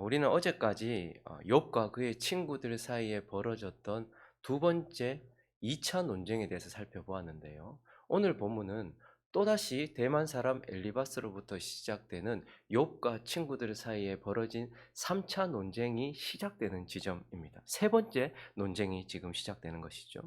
우리는 어제까지 어, 욥과 그의 친구들 사이에 벌어졌던 두 번째 2차 논쟁에 대해서 살펴보았는데요. 오늘 본문은 또다시 대만 사람 엘리바스로부터 시작되는 욥과 친구들 사이에 벌어진 3차 논쟁이 시작되는 지점입니다. 세 번째 논쟁이 지금 시작되는 것이죠.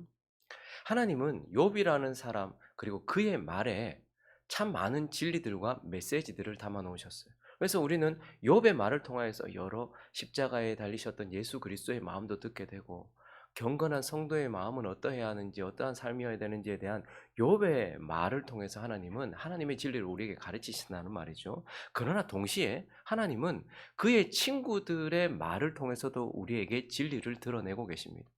하나님은 욥이라는 사람 그리고 그의 말에 참 많은 진리들과 메시지들을 담아 놓으셨어요. 그래서 우리는 욥의 말을 통하여서 여러 십자가에 달리셨던 예수 그리스도의 마음도 듣게 되고 경건한 성도의 마음은 어떠해야 하는지 어떠한 삶이어야 되는지에 대한 욥의 말을 통해서 하나님은 하나님의 진리를 우리에게 가르치신다는 말이죠. 그러나 동시에 하나님은 그의 친구들의 말을 통해서도 우리에게 진리를 드러내고 계십니다.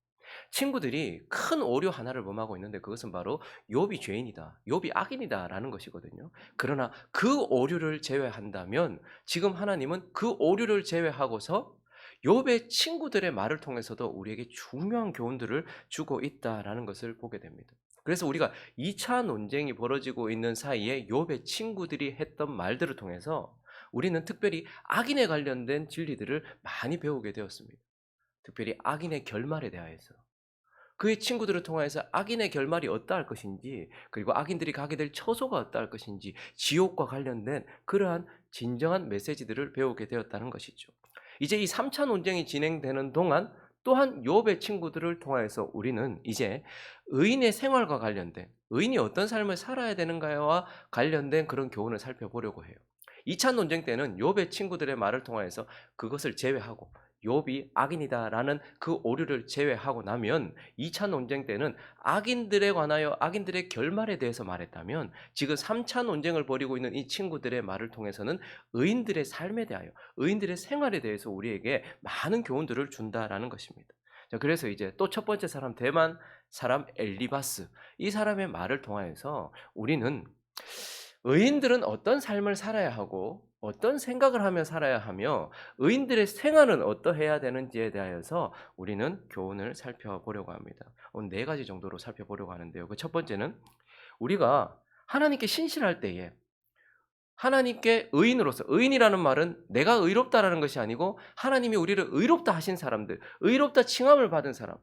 친구들이 큰 오류 하나를 범하고 있는데 그것은 바로 욥이 죄인이다. 욥이 악인이다라는 것이거든요. 그러나 그 오류를 제외한다면 지금 하나님은 그 오류를 제외하고서 욥의 친구들의 말을 통해서도 우리에게 중요한 교훈들을 주고 있다라는 것을 보게 됩니다. 그래서 우리가 2차 논쟁이 벌어지고 있는 사이에 욥의 친구들이 했던 말들을 통해서 우리는 특별히 악인에 관련된 진리들을 많이 배우게 되었습니다. 특별히 악인의 결말에 대하여서 그의 친구들을 통하여서 악인의 결말이 어떠할 것인지 그리고 악인들이 가게 될 처소가 어떠할 것인지 지옥과 관련된 그러한 진정한 메시지들을 배우게 되었다는 것이죠. 이제 이 3차 논쟁이 진행되는 동안 또한 욥의 친구들을 통하여서 우리는 이제 의인의 생활과 관련된 의인이 어떤 삶을 살아야 되는가와 관련된 그런 교훈을 살펴보려고 해요. 2차 논쟁 때는 욥의 친구들의 말을 통하여서 그것을 제외하고 욥이 악인이다라는 그 오류를 제외하고 나면 2차 논쟁 때는 악인들에 관하여 악인들의 결말에 대해서 말했다면 지금 3차 논쟁을 벌이고 있는 이 친구들의 말을 통해서는 의인들의 삶에 대하여 의인들의 생활에 대해서 우리에게 많은 교훈들을 준다라는 것입니다. 자, 그래서 이제 또 첫 번째 사람 대만 사람 엘리바스 이 사람의 말을 통하여서 우리는 의인들은 어떤 삶을 살아야 하고 어떤 생각을 하며 살아야 하며 의인들의 생활은 어떠해야 되는지에 대하여서 우리는 교훈을 살펴보려고 합니다. 오늘 네 가지 정도로 살펴보려고 하는데요. 그 첫 번째는 우리가 하나님께 신실할 때에 하나님께 의인으로서 의인이라는 말은 내가 의롭다라는 것이 아니고 하나님이 우리를 의롭다 하신 사람들, 의롭다 칭함을 받은 사람,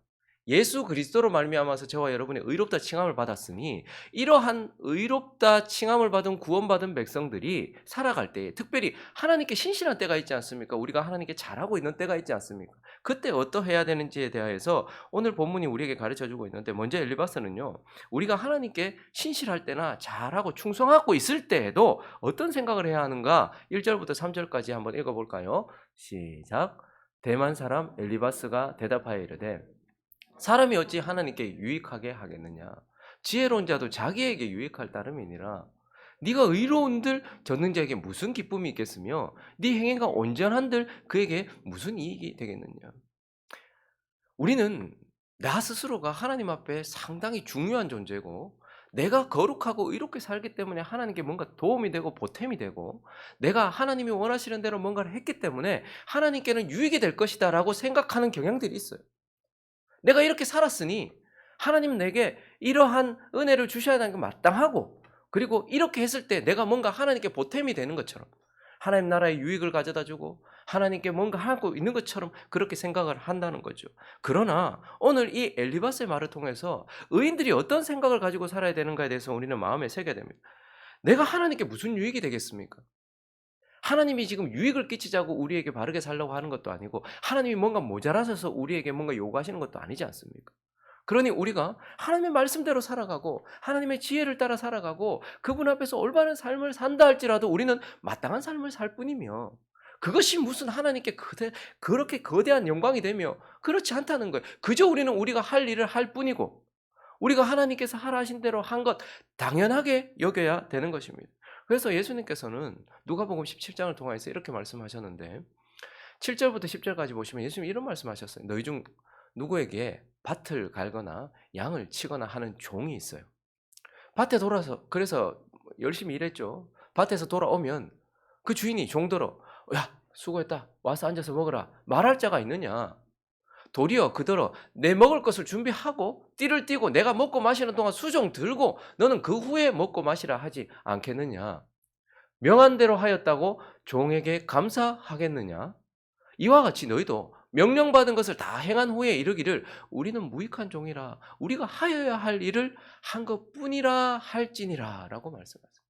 예수 그리스도로 말미암아서 저와 여러분이 의롭다 칭함을 받았으니 이러한 의롭다 칭함을 받은 구원받은 백성들이 살아갈 때에 특별히 하나님께 신실한 때가 있지 않습니까? 우리가 하나님께 잘하고 있는 때가 있지 않습니까? 그때 어떠해야 되는지에 대하여서 오늘 본문이 우리에게 가르쳐 주고 있는데 먼저 엘리바스는요. 우리가 하나님께 신실할 때나 잘하고 충성하고 있을 때에도 어떤 생각을 해야 하는가? 1절부터 3절까지 한번 읽어 볼까요? 시작. 대만 사람 엘리바스가 대답하여 이르되 사람이 어찌 하나님께 유익하게 하겠느냐? 지혜로운 자도 자기에게 유익할 따름이니라. 네가 의로운들 졌는 자에게 무슨 기쁨이 있겠으며 네 행위가 온전한들 그에게 무슨 이익이 되겠느냐? 우리는 나 스스로가 하나님 앞에 상당히 중요한 존재고 내가 거룩하고 의롭게 살기 때문에 하나님께 뭔가 도움이 되고 보탬이 되고 내가 하나님이 원하시는 대로 뭔가를 했기 때문에 하나님께는 유익이 될 것이다라고 생각하는 경향들이 있어요. 내가 이렇게 살았으니 하나님 내게 이러한 은혜를 주셔야 하는 게 마땅하고 그리고 이렇게 했을 때 내가 뭔가 하나님께 보탬이 되는 것처럼 하나님 나라의 유익을 가져다 주고 하나님께 뭔가 하고 있는 것처럼 그렇게 생각을 한다는 거죠. 그러나 오늘 이 엘리바스의 말을 통해서 의인들이 어떤 생각을 가지고 살아야 되는가에 대해서 우리는 마음에 새게 됩니다. 내가 하나님께 무슨 유익이 되겠습니까? 하나님이 지금 유익을 끼치자고 우리에게 바르게 살려고 하는 것도 아니고 하나님이 뭔가 모자라셔서 우리에게 뭔가 요구하시는 것도 아니지 않습니까? 그러니 우리가 하나님의 말씀대로 살아가고 하나님의 지혜를 따라 살아가고 그분 앞에서 올바른 삶을 산다 할지라도 우리는 마땅한 삶을 살 뿐이며 그것이 무슨 하나님께 그대, 그렇게 거대한 영광이 되며 그렇지 않다는 거예요. 그저 우리는 우리가 할 일을 할 뿐이고 우리가 하나님께서 하라 하신 대로 한 것 당연하게 여겨야 되는 것입니다. 그래서 예수님께서는 누가복음 17장을 통해서 이렇게 말씀하셨는데 7절부터 10절까지 보시면 예수님 이런 말씀하셨어요. 너희 중 누구에게 밭을 갈거나 양을 치거나 하는 종이 있어요. 밭에 돌아서 그래서 열심히 일했죠. 밭에서 돌아오면 그 주인이 종들어 야 수고했다 와서 앉아서 먹어라 말할 자가 있느냐 도리어 그대로 내 먹을 것을 준비하고 띠를 띠고 내가 먹고 마시는 동안 수종 들고 너는 그 후에 먹고 마시라 하지 않겠느냐? 명한 대로 하였다고 종에게 감사하겠느냐? 이와 같이 너희도 명령받은 것을 다 행한 후에 이르기를 우리는 무익한 종이라 우리가 하여야 할 일을 한 것뿐이라 할지니라 라고 말씀하세요.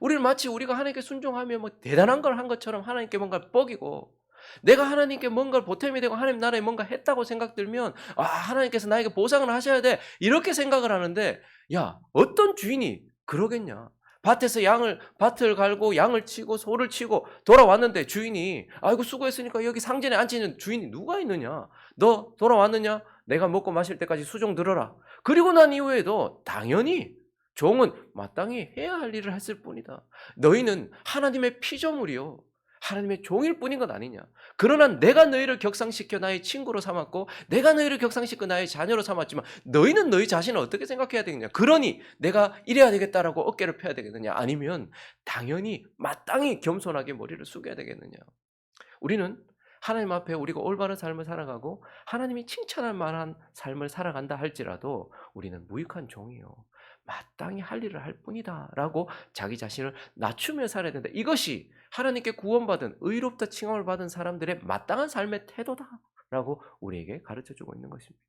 우리는 마치 우리가 하나님께 순종하며 뭐 대단한 걸 한 것처럼 하나님께 뭔가 뻐기고 내가 하나님께 뭔가 보탬이 되고 하나님 나라에 뭔가 했다고 생각 들면 아 하나님께서 나에게 보상을 하셔야 돼. 이렇게 생각을 하는데 야 어떤 주인이 그러겠냐? 밭에서 양을 밭을 갈고 양을 치고 소를 치고 돌아왔는데 주인이 아이고 수고했으니까 여기 상전에 앉히는 주인이 누가 있느냐? 너 돌아왔느냐? 내가 먹고 마실 때까지 수종 들어라. 그리고 난 이후에도 당연히 종은 마땅히 해야 할 일을 했을 뿐이다. 너희는 하나님의 피조물이요 하나님의 종일 뿐인 것 아니냐. 그러나 내가 너희를 격상시켜 나의 친구로 삼았고 내가 너희를 격상시켜 나의 자녀로 삼았지만 너희는 너희 자신을 어떻게 생각해야 되겠냐. 그러니 내가 이래야 되겠다라고 어깨를 펴야 되겠느냐. 아니면 당연히 마땅히 겸손하게 머리를 숙여야 되겠느냐. 우리는 하나님 앞에 우리가 올바른 삶을 살아가고 하나님이 칭찬할 만한 삶을 살아간다 할지라도 우리는 무익한 종이요. 마땅히 할 일을 할 뿐이다 라고 자기 자신을 낮추며 살아야 된다. 이것이 하나님께 구원받은 의롭다 칭함을 받은 사람들의 마땅한 삶의 태도다 라고 우리에게 가르쳐 주고 있는 것입니다.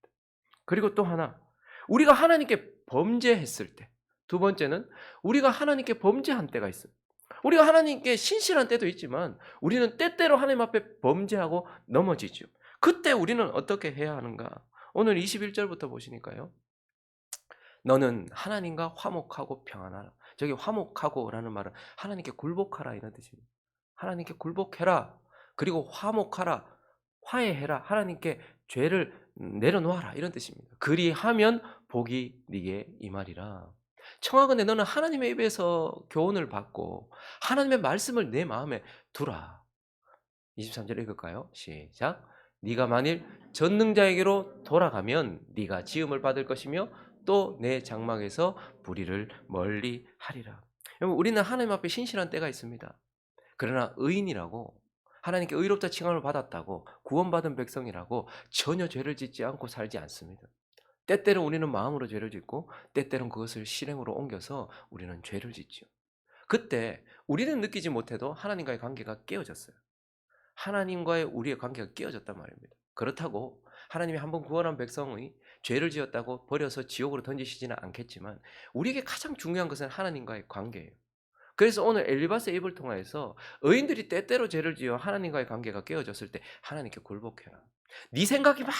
그리고 또 하나 우리가 하나님께 범죄했을 때 두 번째는 우리가 하나님께 범죄한 때가 있어요. 우리가 하나님께 신실한 때도 있지만 우리는 때때로 하나님 앞에 범죄하고 넘어지죠. 그때 우리는 어떻게 해야 하는가? 오늘 21절부터 보시니까요. 너는 하나님과 화목하고 평안하라. 저기 화목하고라는 말은 하나님께 굴복하라 이런 뜻입니다. 하나님께 굴복해라. 그리고 화목하라. 화해해라. 하나님께 죄를 내려놓아라 이런 뜻입니다. 그리하면 복이 네게 임하리라. 청하건대 너는 하나님의 입에서 교훈을 받고 하나님의 말씀을 내 마음에 두라. 23절 읽을까요? 시작. 네가 만일 전능자에게로 돌아가면 네가 지음을 받을 것이며 또 내 장막에서 불의를 멀리 하리라. 여러분 우리는 하나님 앞에 신실한 때가 있습니다. 그러나 의인이라고 하나님께 의롭다 칭함을 받았다고 구원받은 백성이라고 전혀 죄를 짓지 않고 살지 않습니다. 때때로 우리는 마음으로 죄를 짓고 때때로는 그것을 실행으로 옮겨서 우리는 죄를 짓죠. 그때 우리는 느끼지 못해도 하나님과의 관계가 깨어졌어요. 하나님과의 우리의 관계가 깨어졌단 말입니다. 그렇다고 하나님이 한번 구원한 백성의 죄를 지었다고 버려서 지옥으로 던지시지는 않겠지만 우리에게 가장 중요한 것은 하나님과의 관계예요. 그래서 오늘 엘리바스의 입을 통해서 의인들이 때때로 죄를 지어 하나님과의 관계가 깨어졌을 때 하나님께 굴복해라. 네 생각이 막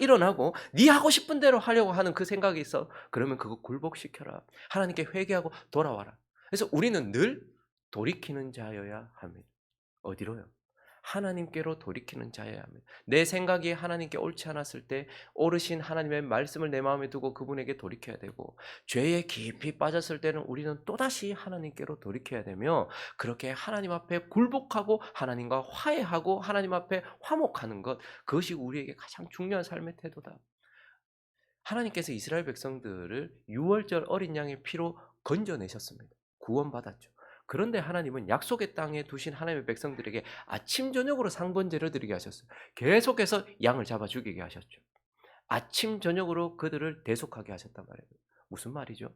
일어나고 네 하고 싶은 대로 하려고 하는 그 생각이 있어. 그러면 그거 굴복시켜라. 하나님께 회개하고 돌아와라. 그래서 우리는 늘 돌이키는 자여야 합니다. 어디로요? 하나님께로 돌이키는 자여야 합니다. 내 생각이 하나님께 옳지 않았을 때 오르신 하나님의 말씀을 내 마음에 두고 그분에게 돌이켜야 되고 죄에 깊이 빠졌을 때는 우리는 또다시 하나님께로 돌이켜야 되며 그렇게 하나님 앞에 굴복하고 하나님과 화해하고 하나님 앞에 화목하는 것 그것이 우리에게 가장 중요한 삶의 태도다. 하나님께서 이스라엘 백성들을 6월절 어린 양의 피로 건져내셨습니다. 구원받았죠. 그런데 하나님은 약속의 땅에 두신 하나님의 백성들에게 아침 저녁으로 상번제를 드리게 하셨어요. 계속해서 양을 잡아 죽이게 하셨죠. 아침 저녁으로 그들을 대속하게 하셨단 말이에요. 무슨 말이죠?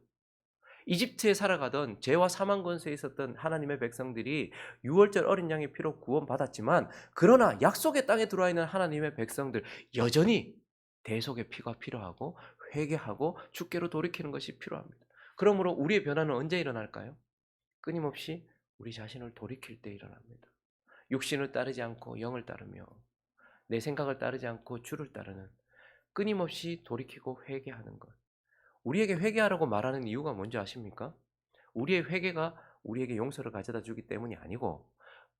이집트에 살아가던 죄와 사망 권세에 있었던 하나님의 백성들이 6월절 어린 양의 피로 구원받았지만 그러나 약속의 땅에 들어와 있는 하나님의 백성들 여전히 대속의 피가 필요하고 회개하고 주께로 돌이키는 것이 필요합니다. 그러므로 우리의 변화는 언제 일어날까요? 끊임없이 우리 자신을 돌이킬 때 일어납니다. 육신을 따르지 않고 영을 따르며 내 생각을 따르지 않고 주를 따르는 끊임없이 돌이키고 회개하는 것. 우리에게 회개하라고 말하는 이유가 뭔지 아십니까? 우리의 회개가 우리에게 용서를 가져다 주기 때문이 아니고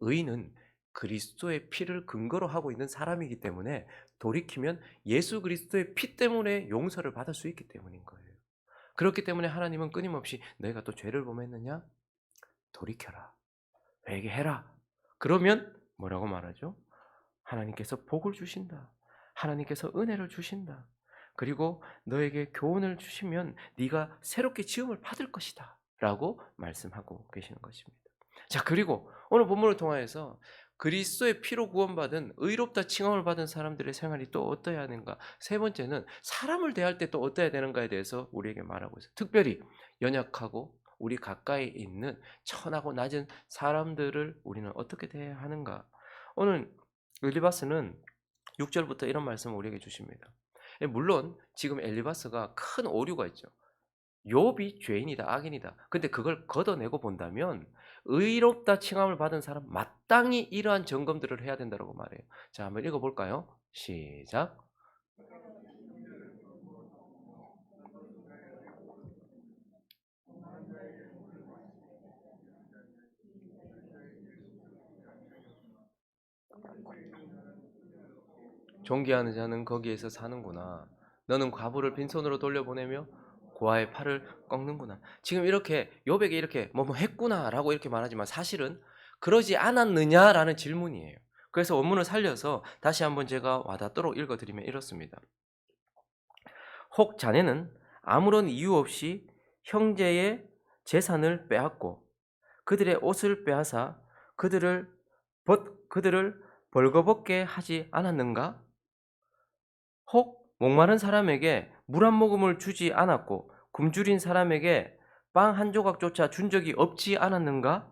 의인은 그리스도의 피를 근거로 하고 있는 사람이기 때문에 돌이키면 예수 그리스도의 피 때문에 용서를 받을 수 있기 때문인 거예요. 그렇기 때문에 하나님은 끊임없이 너희가 또 죄를 범했느냐? 돌이켜라. 회개해라. 그러면 뭐라고 말하죠? 하나님께서 복을 주신다. 하나님께서 은혜를 주신다. 그리고 너에게 교훈을 주시면 네가 새롭게 지음을 받을 것이다. 라고 말씀하고 계시는 것입니다. 자, 그리고 오늘 본문을 통하여서 그리스도의 피로 구원받은 의롭다 칭함을 받은 사람들의 생활이 또 어떠해야 하는가? 세 번째는 사람을 대할 때 또 어떠해야 되는가에 대해서 우리에게 말하고 있어요. 특별히 연약하고 우리 가까이 있는 천하고 낮은 사람들을 우리는 어떻게 대해야 하는가? 오늘 엘리바스는 6절부터 이런 말씀을 우리에게 주십니다. 예, 물론 지금 엘리바스가 큰 오류가 있죠. 욥이 죄인이다, 악인이다. 근데 그걸 걷어내고 본다면 의롭다 칭함을 받은 사람 마땅히 이러한 점검들을 해야 된다고 말해요. 자, 한번 읽어볼까요? 시작. 존귀하는 자는 거기에서 사는구나. 너는 과부를 빈손으로 돌려보내며 고아의 팔을 꺾는구나. 지금 이렇게 요백이 이렇게 뭐뭐 했구나라고 이렇게 말하지만 사실은 그러지 않았느냐라는 질문이에요. 그래서 원문을 살려서 다시 한번 제가 와닿도록 읽어드리면 이렇습니다. 혹 자네는 아무런 이유 없이 형제의 재산을 빼앗고 그들의 옷을 빼앗아 그들을 벗 그들을 벌거벗게 하지 않았는가? 혹 목마른 사람에게 물 한 모금을 주지 않았고 굶주린 사람에게 빵 한 조각조차 준 적이 없지 않았는가?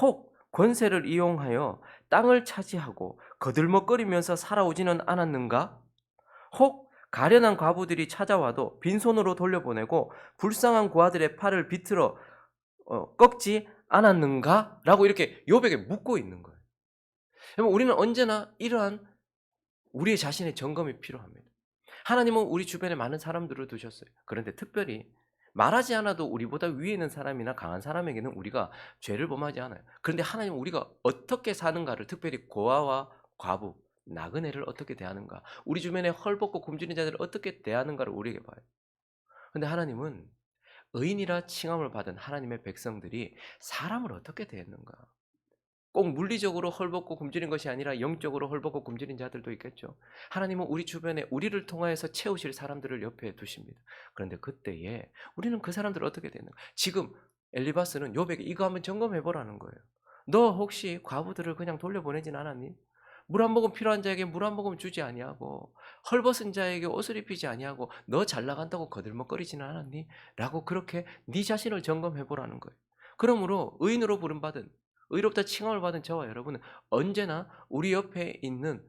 혹 권세를 이용하여 땅을 차지하고 거들먹거리면서 살아오지는 않았는가? 혹 가련한 과부들이 찾아와도 빈손으로 돌려보내고 불쌍한 고아들의 팔을 비틀어 어, 꺾지 않았는가? 라고 이렇게 요백에 묻고 있는 거예요. 우리는 언제나 이러한 우리의 자신의 점검이 필요합니다. 하나님은 우리 주변에 많은 사람들을 두셨어요. 그런데 특별히 말하지 않아도 우리보다 위에 있는 사람이나 강한 사람에게는 우리가 죄를 범하지 않아요. 그런데 하나님은 우리가 어떻게 사는가를 특별히 고아와 과부, 나그네를 어떻게 대하는가, 우리 주변에 헐벗고 굶주린 자들을 어떻게 대하는가를 우리에게 봐요. 근데 하나님은 의인이라 칭함을 받은 하나님의 백성들이 사람을 어떻게 대했는가? 꼭 물리적으로 헐벗고 굶주린 것이 아니라 영적으로 헐벗고 굶주린 자들도 있겠죠. 하나님은 우리 주변에 우리를 통하여서 채우실 사람들을 옆에 두십니다. 그런데 그때에 우리는 그 사람들을 어떻게 되는? 지금 엘리바스는 요백에 이거 한번 점검해 보라는 거예요. 너 혹시 과부들을 그냥 돌려보내진 않았니? 물 한 모금 필요한 자에게 물 한 모금 주지 아니하고 헐벗은 자에게 옷을 입히지 아니하고 너 잘 나간다고 거들먹거리지는 않았니? 라고 그렇게 네 자신을 점검해 보라는 거예요. 그러므로 의인으로 부름받은 의롭다 칭함을 받은 저와 여러분은 언제나 우리 옆에 있는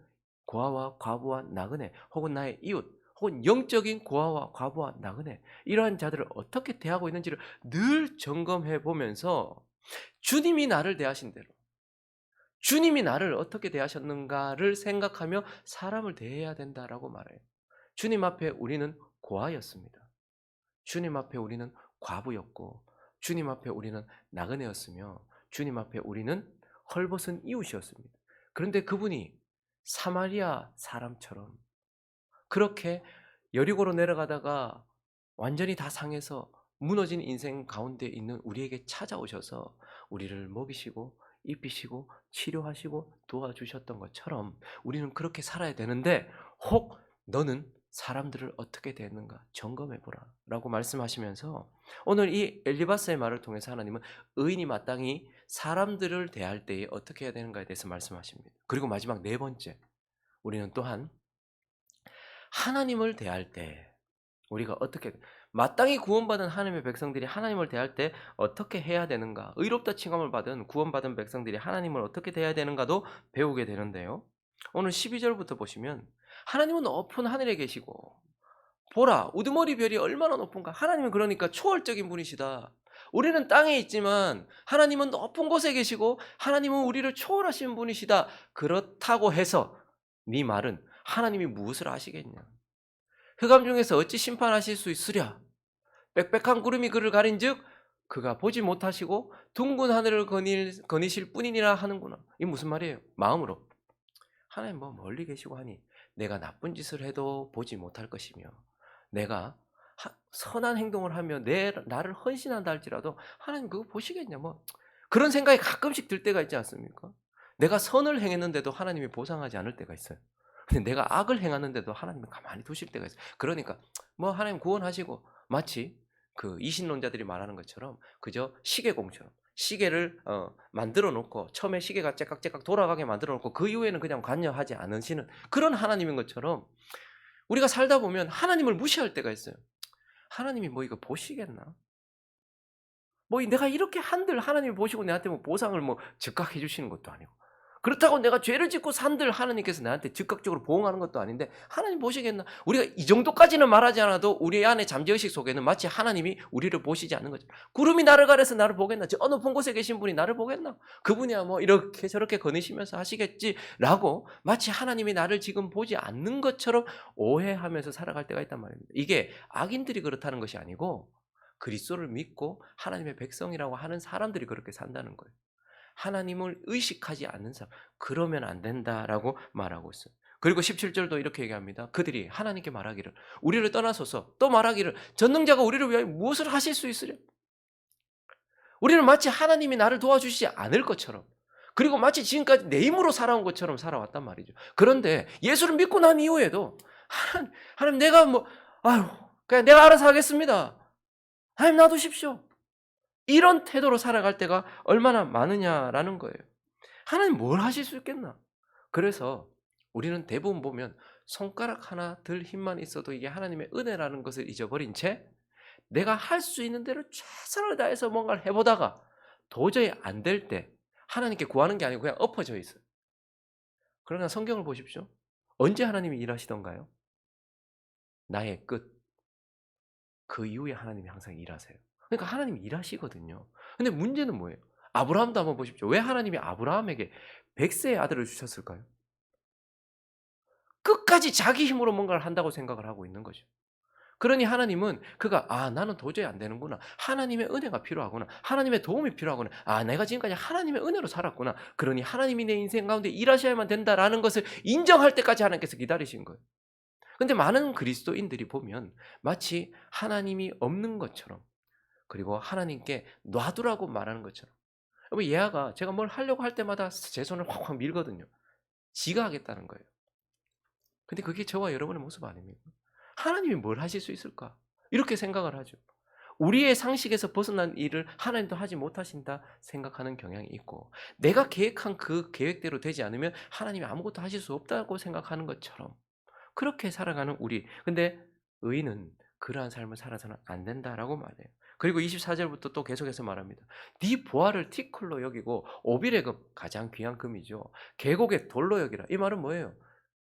고아와 과부와 나그네 혹은 나의 이웃 혹은 영적인 고아와 과부와 나그네 이러한 자들을 어떻게 대하고 있는지를 늘 점검해 보면서 주님이 나를 대하신 대로 주님이 나를 어떻게 대하셨는가를 생각하며 사람을 대해야 된다라고 말해요. 주님 앞에 우리는 고아였습니다. 주님 앞에 우리는 과부였고 주님 앞에 우리는 나그네였으며 주님 앞에 우리는 헐벗은 이웃이었습니다. 그런데 그분이 사마리아 사람처럼 그렇게 여리고로 내려가다가 완전히 다 상해서 무너진 인생 가운데 있는 우리에게 찾아오셔서 우리를 먹이시고 입히시고 치료하시고 도와주셨던 것처럼 우리는 그렇게 살아야 되는데 혹 너는 사람들을 어떻게 대했는가 점검해 보라 라고 말씀하시면서 오늘 이 엘리바스의 말을 통해서 하나님은 의인이 마땅히 사람들을 대할 때에 어떻게 해야 되는가에 대해서 말씀하십니다. 그리고 마지막 네 번째 우리는 또한 하나님을 대할 때 우리가 어떻게 마땅히 구원받은 하나님의 백성들이 하나님을 대할 때 어떻게 해야 되는가 의롭다 칭함을 받은 구원받은 백성들이 하나님을 어떻게 대해야 되는가도 배우게 되는데요. 오늘 12절부터 보시면 하나님은 높은 하늘에 계시고 보라 우두머리 별이 얼마나 높은가. 하나님은 그러니까 초월적인 분이시다. 우리는 땅에 있지만 하나님은 높은 곳에 계시고 하나님은 우리를 초월하시는 분이시다. 그렇다고 해서 네 말은 하나님이 무엇을 아시겠냐? 흑암 중에서 어찌 심판하실 수 있으랴? 빽빽한 구름이 그를 가린즉 그가 보지 못하시고 둥근 하늘을 거닐, 거니실 뿐이니라 하는구나. 이게 무슨 말이에요? 마음으로. 하나님 뭐 멀리 계시고 하니 내가 나쁜 짓을 해도 보지 못할 것이며 내가 하, 선한 행동을 하며 내 나를 헌신한다 할지라도 하나님 그거 보시겠냐 뭐 그런 생각이 가끔씩 들 때가 있지 않습니까? 내가 선을 행했는데도 하나님이 보상하지 않을 때가 있어요. 근데 내가 악을 행하는데도 하나님이 가만히 두실 때가 있어요. 그러니까 뭐 하나님 구원하시고 마치 그 이신론자들이 말하는 것처럼 그저 시계공처럼 시계를 어, 만들어 놓고 처음에 시계가 째깍째깍 돌아가게 만들어 놓고 그 이후에는 그냥 관여하지 않으시는 그런 하나님인 것처럼 우리가 살다 보면 하나님을 무시할 때가 있어요. 하나님이 뭐 이거 보시겠나? 뭐 내가 이렇게 한들 하나님이 보시고 내한테 뭐 보상을 뭐 즉각 해주시는 것도 아니고 그렇다고 내가 죄를 짓고 산들 하나님께서 나한테 즉각적으로 보응하는 것도 아닌데 하나님 보시겠나? 우리가 이 정도까지는 말하지 않아도 우리 안에 잠재의식 속에는 마치 하나님이 우리를 보시지 않는 거죠. 구름이 나를 가려서 나를 보겠나? 저 어느 본 곳에 계신 분이 나를 보겠나? 그분이야 뭐 이렇게 저렇게 거니시면서 하시겠지라고 마치 하나님이 나를 지금 보지 않는 것처럼 오해하면서 살아갈 때가 있단 말입니다. 이게 악인들이 그렇다는 것이 아니고 그리스도를 믿고 하나님의 백성이라고 하는 사람들이 그렇게 산다는 거예요. 하나님을 의식하지 않는 사람, 그러면 안 된다라고 말하고 있어요. 그리고 17절도 이렇게 얘기합니다. 그들이 하나님께 말하기를, 우리를 떠나소서 또 말하기를, 전능자가 우리를 위하여 무엇을 하실 수 있으려? 우리는 마치 하나님이 나를 도와주시지 않을 것처럼, 그리고 마치 지금까지 내 힘으로 살아온 것처럼 살아왔단 말이죠. 그런데 예수를 믿고 난 이후에도, 하나님, 하나님 내가 뭐, 아유, 그냥 내가 알아서 하겠습니다. 하나님 놔두십시오. 이런 태도로 살아갈 때가 얼마나 많으냐라는 거예요. 하나님 뭘 하실 수 있겠나? 그래서 우리는 대부분 보면 손가락 하나 들 힘만 있어도 이게 하나님의 은혜라는 것을 잊어버린 채 내가 할 수 있는 대로 최선을 다해서 뭔가를 해보다가 도저히 안 될 때 하나님께 구하는 게 아니고 그냥 엎어져 있어요. 그러나 성경을 보십시오. 언제 하나님이 일하시던가요? 나의 끝. 그 이후에 하나님이 항상 일하세요. 그러니까 하나님이 일하시거든요. 근데 문제는 뭐예요? 아브라함도 한번 보십시오. 왜 하나님이 아브라함에게 백세의 아들을 주셨을까요? 끝까지 자기 힘으로 뭔가를 한다고 생각을 하고 있는 거죠. 그러니 하나님은 그가 아 나는 도저히 안 되는구나. 하나님의 은혜가 필요하구나. 하나님의 도움이 필요하구나. 아 내가 지금까지 하나님의 은혜로 살았구나. 그러니 하나님이 내 인생 가운데 일하셔야만 된다라는 것을 인정할 때까지 하나님께서 기다리신 거예요. 근데 많은 그리스도인들이 보면 마치 하나님이 없는 것처럼 그리고 하나님께 놔두라고 말하는 것처럼. 여러분 예아가 제가 뭘 하려고 할 때마다 제 손을 확확 밀거든요. 지가 하겠다는 거예요. 근데 그게 저와 여러분의 모습 아닙니까? 하나님이 뭘 하실 수 있을까? 이렇게 생각을 하죠. 우리의 상식에서 벗어난 일을 하나님도 하지 못하신다 생각하는 경향이 있고 내가 계획한 그 계획대로 되지 않으면 하나님이 아무것도 하실 수 없다고 생각하는 것처럼 그렇게 살아가는 우리. 근데 의인은 그러한 삶을 살아서는 안 된다라고 말해요. 그리고 24절부터 또 계속해서 말합니다. 네 보화를 티클로 여기고 오빌의 금 가장 귀한 금이죠. 계곡의 돌로 여기라. 이 말은 뭐예요?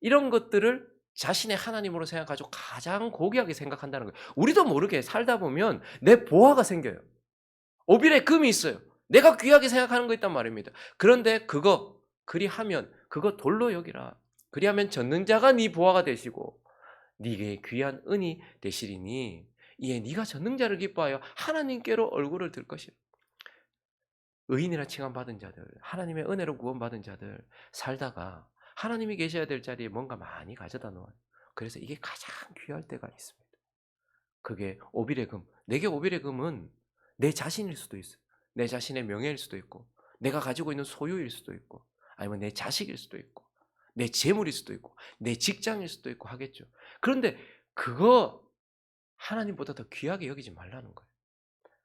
이런 것들을 자신의 하나님으로 생각하고 가장 고귀하게 생각한다는 거예요. 우리도 모르게 살다 보면 내 보화가 생겨요. 오빌의 금이 있어요. 내가 귀하게 생각하는 거 있단 말입니다. 그런데 그거 그리하면 그거 돌로 여기라. 그리하면 전능자가 네 보화가 되시고 네게 귀한 은이 되시리니 이에 네가 전능자를 기뻐하여 하나님께로 얼굴을 들 것이라. 의인이라 칭함받은 자들, 하나님의 은혜로 구원받은 자들 살다가 하나님이 계셔야 될 자리에 뭔가 많이 가져다 놓아요. 그래서 이게 가장 귀할 때가 있습니다. 그게 오빌의 금. 내게 오빌의 금은 내 자신일 수도 있어요. 내 자신의 명예일 수도 있고, 내가 가지고 있는 소유일 수도 있고, 아니면 내 자식일 수도 있고, 내 재물일 수도 있고, 내 직장일 수도 있고 하겠죠. 그런데 그거 하나님보다 더 귀하게 여기지 말라는 거예요.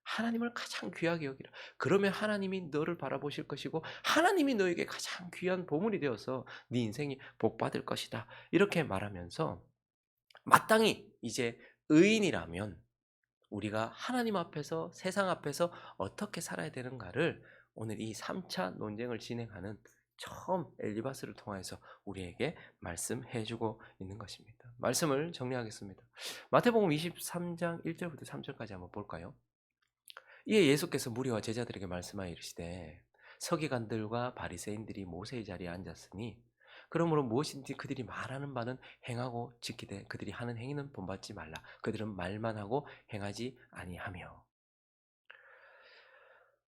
하나님을 가장 귀하게 여기라. 그러면 하나님이 너를 바라보실 것이고 하나님이 너에게 가장 귀한 보물이 되어서 네 인생이 복받을 것이다. 이렇게 말하면서 마땅히 이제 의인이라면 우리가 하나님 앞에서 세상 앞에서 어떻게 살아야 되는가를 오늘 이 3차 논쟁을 진행하는 처음 엘리바스를 통해서 우리에게 말씀해 주고 있는 것입니다. 말씀을 정리하겠습니다. 마태복음 23장 1절부터 3절까지 한번 볼까요? 이에 예수께서 무리와 제자들에게 말씀하여 이르시되 서기관들과 바리새인들이 모세의 자리에 앉았으니 그러므로 무엇인지 그들이 말하는 바는 행하고 지키되 그들이 하는 행위는 본받지 말라 그들은 말만 하고 행하지 아니하며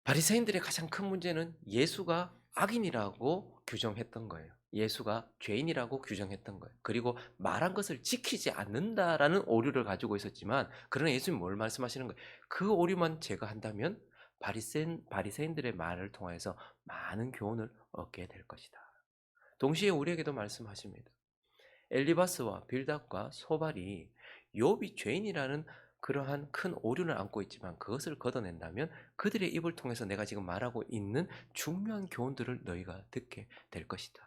바리새인들의 가장 큰 문제는 예수가 악인이라고 규정했던 거예요. 예수가 죄인이라고 규정했던 거예요. 그리고 말한 것을 지키지 않는다라는 오류를 가지고 있었지만 그러나 예수님 뭘 말씀하시는 거예요? 그 오류만 제거한다면 바리새인 바리새인들의 말을 통해서 많은 교훈을 얻게 될 것이다. 동시에 우리에게도 말씀하십니다. 엘리바스와 빌답과 소발이 욥이 죄인이라는 그러한 큰 오류를 안고 있지만 그것을 걷어낸다면 그들의 입을 통해서 내가 지금 말하고 있는 중요한 교훈들을 너희가 듣게 될 것이다.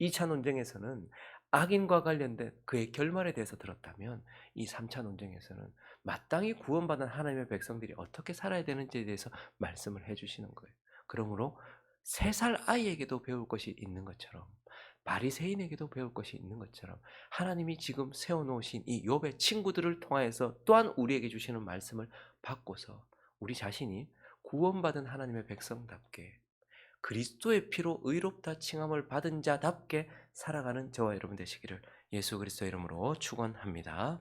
2차 논쟁에서는 악인과 관련된 그의 결말에 대해서 들었다면 이 3차 논쟁에서는 마땅히 구원받은 하나님의 백성들이 어떻게 살아야 되는지에 대해서 말씀을 해주시는 거예요. 그러므로 세 살 아이에게도 배울 것이 있는 것처럼 바리새인에게도 배울 것이 있는 것처럼 하나님이 지금 세워놓으신 이 욥의 친구들을 통하여서 또한 우리에게 주시는 말씀을 받고서 우리 자신이 구원받은 하나님의 백성답게 그리스도의 피로 의롭다 칭함을 받은 자답게 살아가는 저와 여러분 되시기를 예수 그리스도 이름으로 축원합니다.